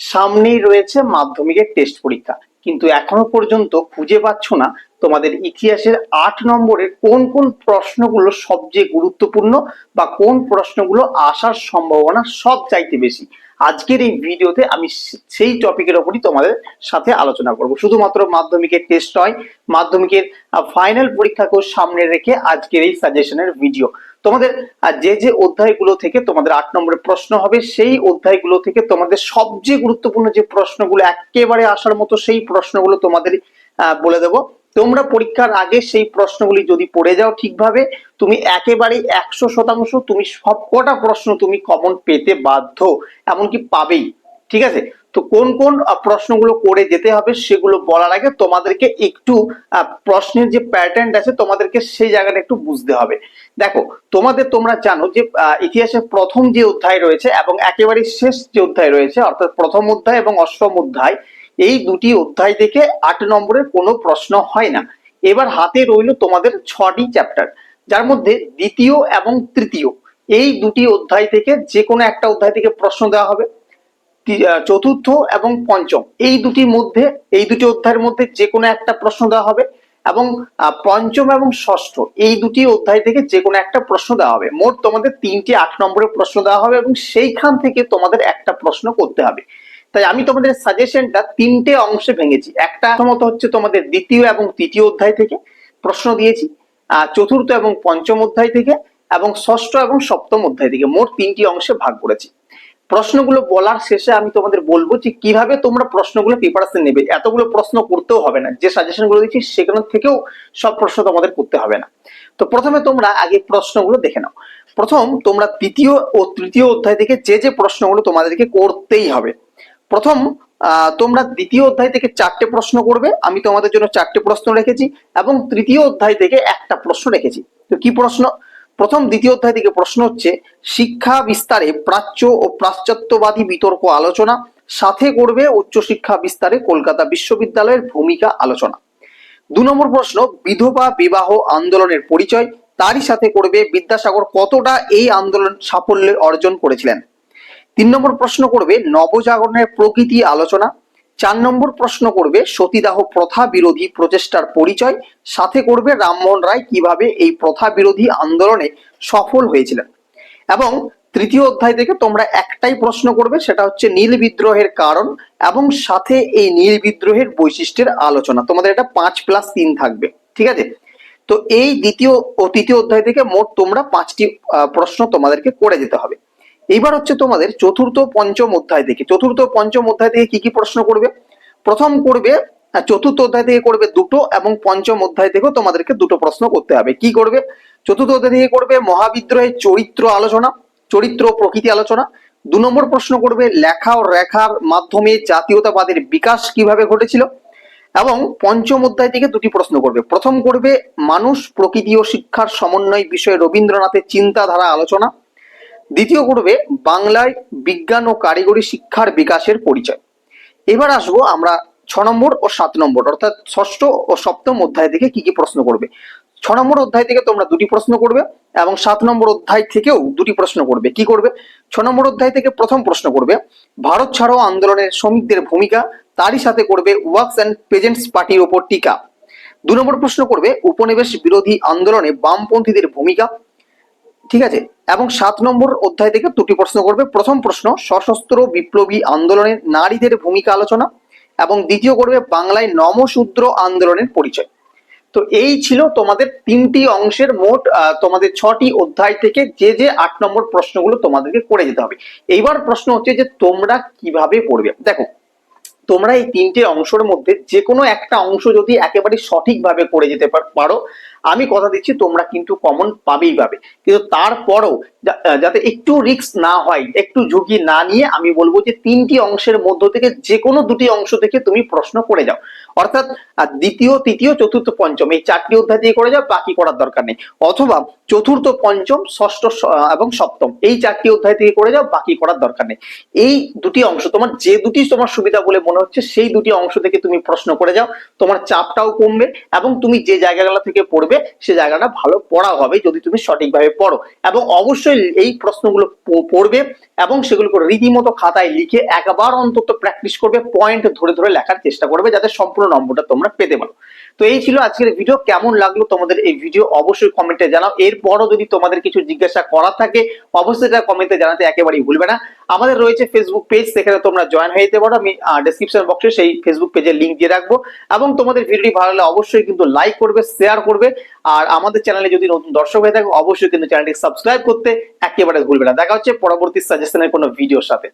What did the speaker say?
সামনেই রয়েছে মাধ্যমিকের টেস্ট পরীক্ষা। কিন্তু এখনও পর্যন্ত খুঁজে পাচ্ছ না তোমাদের ইতিহাসের আট নম্বরের কোন কোন প্রশ্নগুলো সবচেয়ে গুরুত্বপূর্ণ বা কোন প্রশ্নগুলো আসার সম্ভাবনা সব চাইতে বেশি। আজকের এই ভিডিওতে আমি সেই টপিকের ওপরই তোমাদের সাথে আলোচনা করব। শুধুমাত্র মাধ্যমিকের টেস্ট নয়, মাধ্যমিকের ফাইনাল পরীক্ষাকেও সামনে রেখে আজকের এই সাজেশনের ভিডিও তোমাদের যে যে অধ্যায়গুলো থেকে তোমাদের আট নম্বরের প্রশ্ন হবে, সেই অধ্যায়গুলো থেকে তোমাদের সবচেয়ে গুরুত্বপূর্ণ যে প্রশ্নগুলো একেবারে আসার মতো সেই প্রশ্নগুলো তোমাদের বলে দেবো। তোমরা পরীক্ষার আগে সেই প্রশ্নগুলি যদি পড়ে যাও ঠিকভাবে, তুমি একেবারে একশো শতাংশ তুমি সবকটা প্রশ্ন তুমি কমন পেতে বাধ্য। এমনকি পাবেই। ঠিক আছে? তো কোন কোন প্রশ্নগুলো করে যেতে হবে সেগুলো বলার আগে তোমাদেরকে একটু প্রশ্নের যে প্যাটার্ন আছে তোমাদেরকে সেই জায়গাটা একটু বুঝতে হবে। দেখো, তোমাদের তোমরা জানো যে ইতিহাসের প্রথম যে অধ্যায় রয়েছে এবং একেবারে শেষ যে অধ্যায় রয়েছে, অর্থাৎ প্রথম অধ্যায় এবং অষ্টম অধ্যায়, এই দুটি অধ্যায় থেকে আট নম্বরের কোনো প্রশ্ন হয় না। এবার হাতে রইল তোমাদের ছটি চ্যাপ্টার যার মধ্যে দ্বিতীয় এবং তৃতীয়। এই দুটি অধ্যায় থেকে যে কোনো একটা অধ্যায় থেকে প্রশ্ন দেওয়া হবে। চতুর্থ এবং পঞ্চম। এই দুটির মধ্যে, এই দুটি অধ্যায়ের মধ্যে যে কোনো একটা প্রশ্ন দেওয়া হবে এবং পঞ্চম এবং ষষ্ঠ, এই দুটি অধ্যায় থেকে যে কোনো একটা প্রশ্ন দেওয়া হবে। মোট তোমাদের তিনটি আট নম্বরের প্রশ্ন দেওয়া হবে এবং সেইখান থেকে তোমাদের একটা প্রশ্ন করতে হবে। তাই আমি তোমাদের সাজেশনটা তিনটে অংশে ভেঙেছি। একটা প্রথমত হচ্ছে তোমাদের দ্বিতীয় এবং তৃতীয় অধ্যায় থেকে প্রশ্ন দিয়েছি চতুর্থ এবং পঞ্চম অধ্যায় থেকে এবং ষষ্ঠ এবং সপ্তম অধ্যায় থেকে। মোট তিনটি অংশে ভাগ করেছি। প্রশ্নগুলো বলার শেষে আমি তোমাদের বলব যে কীভাবে তোমরা প্রশ্নগুলো প্রিপারেশন নেবে। এতগুলো প্রশ্ন করতেও হবে না। যে সাজেশনগুলো দিচ্ছি, সেখান থেকেও সব প্রশ্ন তোমাদের করতে হবে না। তো প্রথমে তোমরা আগে প্রশ্নগুলো দেখে নাও। প্রথম, তোমরা দ্বিতীয় ও তৃতীয় অধ্যায় থেকে যে যে প্রশ্নগুলো তোমাদেরকে করতেই হবে। প্রথম তোমরা দ্বিতীয় অধ্যায় থেকে চারটে প্রশ্ন করবে। আমি তোমাদের জন্য চারটে প্রশ্ন রেখেছি এবং তৃতীয় অধ্যায় থেকে একটা প্রশ্ন রেখেছি। তো কি প্রশ্ন? প্রথম দ্বিতীয় অধ্যায় থেকে প্রশ্ন হচ্ছে, শিক্ষা বিস্তারে প্রাচ্য ও পাশ্চাত্যবাদী বিতর্ক আলোচনা, সাথে করবে উচ্চশিক্ষা বিস্তারে কলকাতা বিশ্ববিদ্যালয়ের ভূমিকা আলোচনা। দু নম্বর প্রশ্ন, বিধবা বিবাহ আন্দোলনের পরিচয়, তারই সাথে করবে বিদ্যাসাগর কতটা এই আন্দোলন সাফল্য অর্জন করেছিলেন? তিন নম্বর প্রশ্ন করবে, নবজাগরণের প্রকৃতি আলোচনা চার নম্বর প্রশ্ন করবে, সতীদাহ প্রথা বিরোধী প্রচেষ্টার পরিচয়। সাথে করবে রামমোহন রায় কীভাবে এই প্রথা বিরোধী আন্দোলনে সফল হয়েছিলেন। এবং তৃতীয় অধ্যায় থেকে তোমরা একটাই প্রশ্ন করবে, সেটা হচ্ছে নীল বিদ্রোহের কারণ এবং সাথে এই নীল বিদ্রোহের বৈশিষ্ট্যের আলোচনা। তোমাদের এটা পাঁচ প্লাস তিন থাকবে, ঠিক আছে? তো এই দ্বিতীয় ও তৃতীয় অধ্যায় থেকে মোট তোমরা পাঁচটি প্রশ্ন তোমাদেরকে করে যেতে হবে। এইবার হচ্ছে তোমাদের চতুর্থ পঞ্চম অধ্যায় থেকে চতুর্থ পঞ্চম অধ্যায় থেকে কি কি প্রশ্ন করবে? প্রথম করবে আহ, চতুর্থ অধ্যায় থেকে করবে দুটো এবং পঞ্চম অধ্যায় থেকেও তোমাদেরকে দুটো প্রশ্ন করতে হবে। কি করবে? চতুর্থ অধ্যায় থেকে করবে মহাবিদ্রোহের চরিত্র আলোচনা চরিত্র প্রকৃতি আলোচনা। দু নম্বর প্রশ্ন করবে লেখা ও রেখার মাধ্যমে জাতীয়তাবাদের বিকাশ কীভাবে ঘটেছিল? এবং পঞ্চম অধ্যায় থেকে দুটি প্রশ্ন করবে। প্রথম করবে মানুষ প্রকৃতি ও শিক্ষার সমন্বয় বিষয়ে রবীন্দ্রনাথের চিন্তাধারা আলোচনা। দ্বিতীয় করবে বাংলায় বিজ্ঞান ও কারিগরি শিক্ষার বিকাশের পরিচয়। এবার আসব আমরা ছ নম্বর ও সাত নম্বর, অর্থাৎ ষষ্ঠ ও সপ্তম অধ্যায় থেকে কি কি প্রশ্ন করবে। ছ নম্বর অধ্যায় থেকে তোমরা দুটি প্রশ্ন করবে এবং সাত নম্বর অধ্যায় থেকেও দুটি প্রশ্ন করবে। কি করবে? ছ নম্বর অধ্যায় থেকে প্রথম প্রশ্ন করবে, ভারত ছাড়ো আন্দোলনের শ্রমিকদের ভূমিকা, তারই সাথে করবে ওয়ার্কস অ্যান্ড পেজেন্টস পার্টির ওপর টিকা। দু নম্বর প্রশ্ন করবে, উপনিবেশ বিরোধী আন্দোলনে বামপন্থীদের ভূমিকা ঠিক আছে? এবং সাত নম্বর অধ্যায় থেকে দুটি প্রশ্ন করবে। প্রথম প্রশ্ন, সশস্ত্র বিপ্লবী আন্দোলনের নারীদের ভূমিকা আলোচনা এবং দ্বিতীয় করবে বাংলায় নমশূদ্র আন্দোলনের পরিচয়। তো এই ছিল তোমাদের তিনটি অংশের মোট তোমাদের ছটি অধ্যায় থেকে যে যে আট নম্বর প্রশ্নগুলো তোমাদেরকে করে যেতে হবে। এইবার প্রশ্ন হচ্ছে যে তোমরা কীভাবে পড়বে? দেখো তোমরা এই তিনটে অংশের মধ্যে যে কোনো একটা অংশ যদি একেবারে সঠিকভাবে করে যেতে পারো, আমি কথা দিচ্ছি তোমরা কিন্তু কমন পাবেই পাবে। কিন্তু তারপরও যাতে একটু রিক্স না হয়, একটু ঝুঁকি না নিয়ে আমি বলব যে তিনটি অংশের মধ্য থেকে যে কোনো দুটি অংশ থেকে তুমি প্রশ্ন করে যাও। অর্থাৎ আর দ্বিতীয়, তৃতীয়, চতুর্থ, পঞ্চম, এই চারটি অধ্যায় দিয়ে করে যাও বাকি করার দরকার নেই। অথবা চতুর্থ, পঞ্চম, ষষ্ঠ এবং সপ্তম, এই চারটি অধ্যায় থেকে করে যাও, বাকি করার দরকার নেই। এই দুটি অংশ, তোমার যে দুটি তোমার সুবিধা বলে মনে হচ্ছে, সেই দুটি অংশ থেকে তুমি প্রশ্ন করে যাও, তোমার চাপটাও কমবে এবং তুমি যে জায়গাগুলো থেকে পড়বে, সে জায়গাটা ভালো পড়া হবে যদি তুমি সঠিকভাবে পড়ো। এবং অবশ্যই এই প্রশ্নগুলো পড়বে এবং সেগুলোকে রীতিমতো খাতায় লিখে একবার অন্তত প্র্যাকটিস করবে পয়েন্ট ধরে ধরে লেখার চেষ্টা করবে, যাতে সম্পূর্ণ নম্বরটা তোমরা পেতে পারো। তো এই ছিল আজকের ভিডিও কেমন লাগল তোমাদের এই ভিডিও অবশ্যই কমেন্টে জানাও। এরপরও যদি তোমাদের কিছু জিজ্ঞাসা করা থাকে, অবশ্যই এটা কমেন্টে জানাতে একেবারেই ভুলবে না। আমাদের রয়েছে ফেসবুক পেজ সেখানে তোমরা জয়েন হয়ে যেতে পারো। আমি ডেসক্রিপশন বক্সে সেই ফেসবুক পেজের লিঙ্ক দিয়ে রাখব। এবং তোমাদের ভিডিওটি ভালো লাগলে অবশ্যই কিন্তু লাইক করবে শেয়ার করবে। আর আমাদের চ্যানেলে যদি নতুন দর্শক হয়ে থাকে, অবশ্যই কিন্তু চ্যানেলটি সাবস্ক্রাইব করতে একেবারে ভুলবে না। দেখা হচ্ছে পরবর্তী সাজেশনের কোনো ভিডিওর সাথে।